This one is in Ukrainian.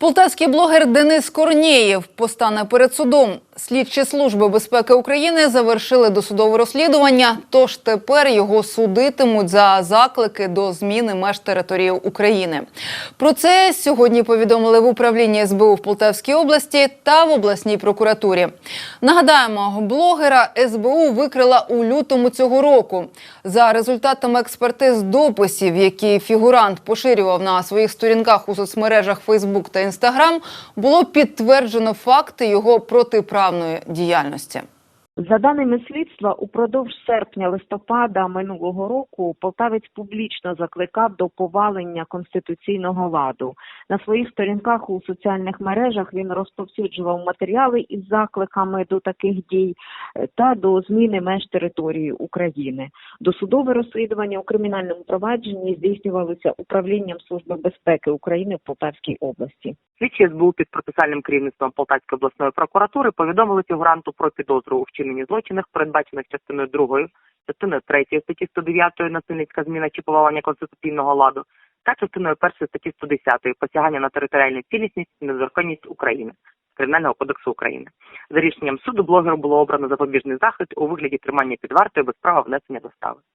Полтавський блогер Денис Корнієв постане перед судом. Слідчі служби безпеки України завершили досудове розслідування. Тож тепер його судитимуть за заклики до зміни меж території України. Про це сьогодні повідомили в управлінні СБУ в Полтавській області та в обласній прокуратурі. Нагадаємо, блогера СБУ викрила у лютому цього року. За результатами експертиз дописів, які фігурант поширював на своїх сторінках у соцмережах Facebook та Instagram, було підтверджено факти його протиправної діяльності. За даними слідства, упродовж серпня-листопада минулого року полтавець публічно закликав до повалення конституційного ладу. На своїх сторінках у соціальних мережах він розповсюджував матеріали із закликами до таких дій е, та до зміни меж території України. Досудове розслідування у кримінальному провадженні здійснювалося управлінням Служби безпеки України в Полтавській області. Слідчі СБУ під процесуальним керівництвом Полтавської обласної прокуратури повідомили фігуранту про підозру у вчиненні злочинів, передбачених частиною 2, частиною 3 статті 109 насильницька зміна чи повалення конституційного ладу та частиною 1 статті 110 посягання на територіальну цілісність і незаконність України Кримінального кодексу України. За рішенням суду блогеру було обрано запобіжний захід у вигляді тримання під вартою без права внесення застави.